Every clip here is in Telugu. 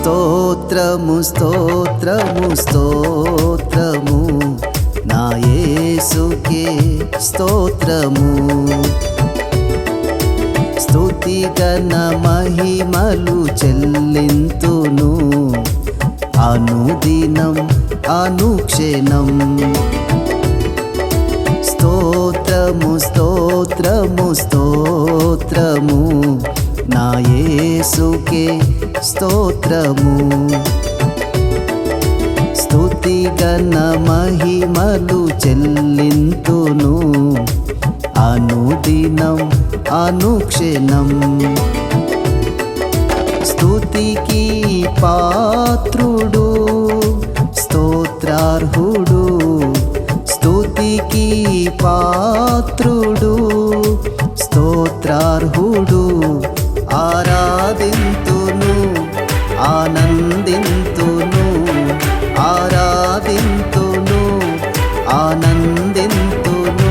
స్తోత్రము స్తోత్రము స్తోత్రము. నా యేసుకే స్తోత్రము. స్తుతి గణ మహిమలు చెల్లింతును. అనుదినం అనుక్షణం. స్తోత్రము స్తోత్రము స్తోత్రము. నా యేసుకే స్తోత్రము. స్తుతి గణ మహిమలు చెల్లింతును. అనుదినం అనుక్షణం. స్తుతికి పాత్రుడు స్తోత్రార్హుడు ఆనందింతును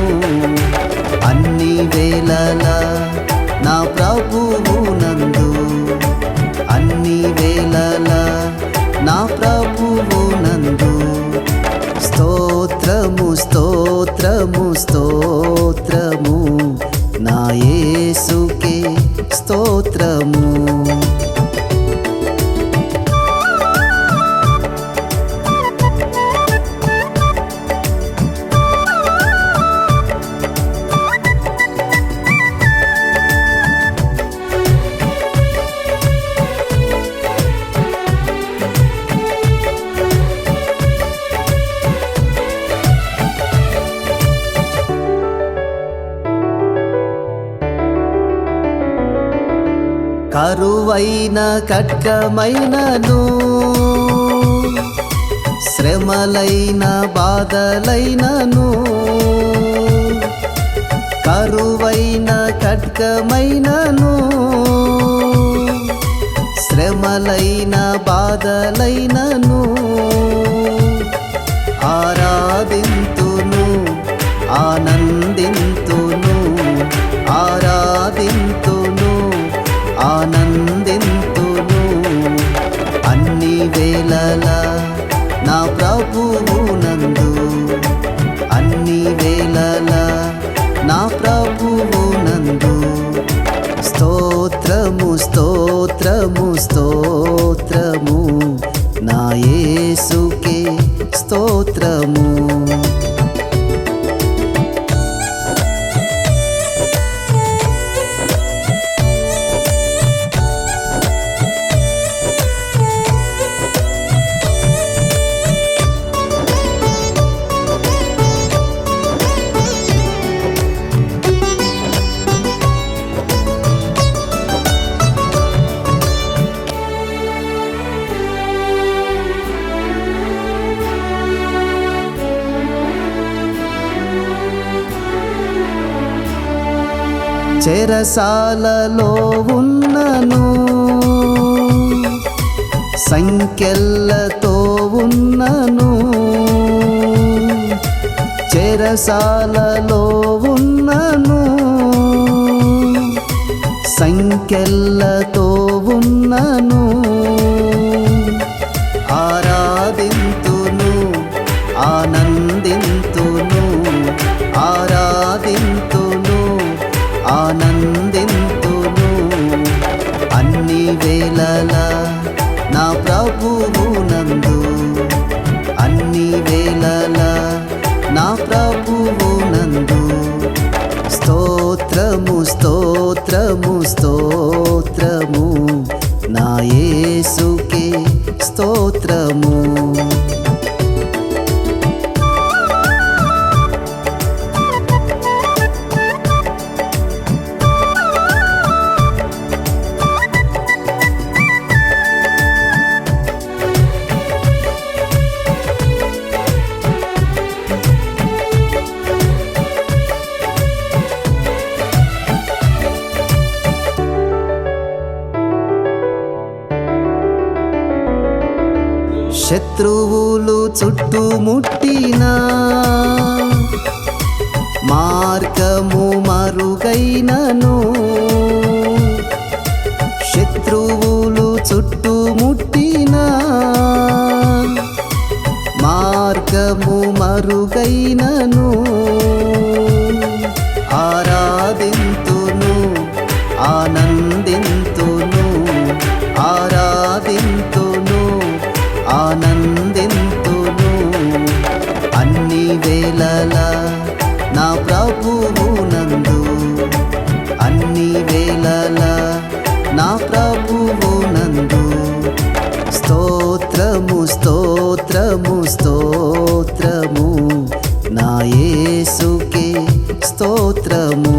అన్ని వేళల నా ప్రభువునందు అన్ని వేళల నా ప్రభువునందు స్తోత్రము స్తోత్రము స్తోత్రము. కరువైన కట్కమైనను శ్రమలైన బాధలైనను. కరువైన కట్కమైనను. శ్రమలైన బాధలైనను. చెరసాలలో ఉన్నను. సంఖ్యలతో ఉన్నను. చెరసాలలో ఉన్నను. సంఖ్యలతో ఉన్నను. శత్రువులు చుట్టుముట్టినా. మార్గము మరుగైనను. శత్రువులు చుట్టుముట్టినా. మార్గము మరుగైనను. ఆరాధింతును ఆనందింతును. స్తోత్రము.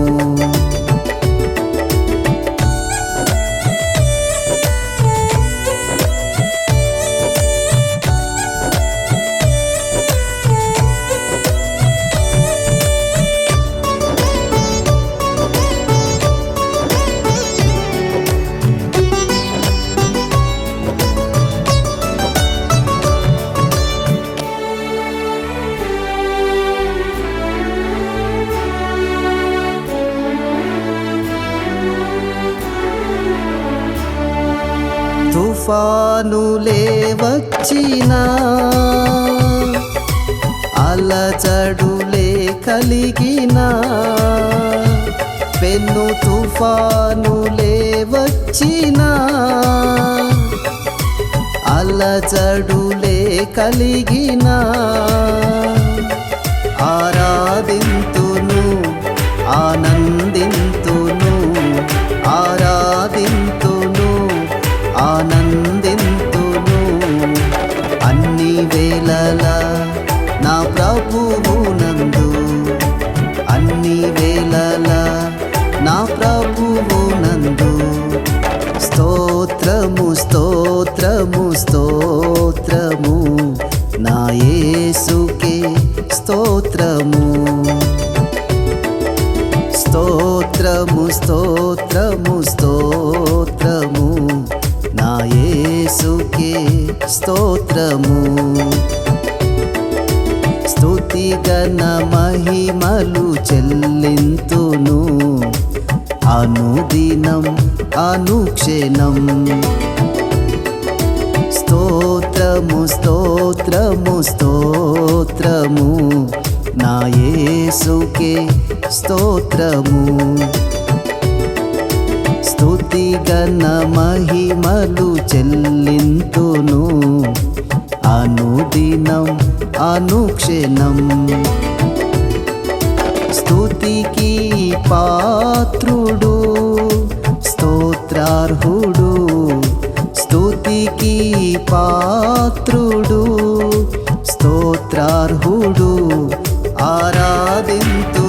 తుఫానులే వచ్చినా అలచడులే కలిగినా పెన్ను తుఫానులే వచ్చినా అలచడులే కలిగినా. ఆరాధింతును ఆనంద స్తోత్రము స్తోత్రము. నా యేసుకే స్తోత్రము. స్తోత్రము స్తోత్రము స్తోత్రము. నా యేసుకే స్తోత్రము. స్తుతి గణ మహిమలు చెల్లింతును. అనుదినం అనుక్షణం. స్తోత్రము స్తోత్రము స్తోత్రము. నా యేసుకే స్తోత్రము. స్తుతి గణ మహిమలు చెల్లింతును. అనుదినం అనుక్షణం. స్తుతికి పాత్రుడు స్తోత్రార్హుడు. స్తుతికి పాత్రుడు స్తోత్రార్హుడు ఆరాధింతు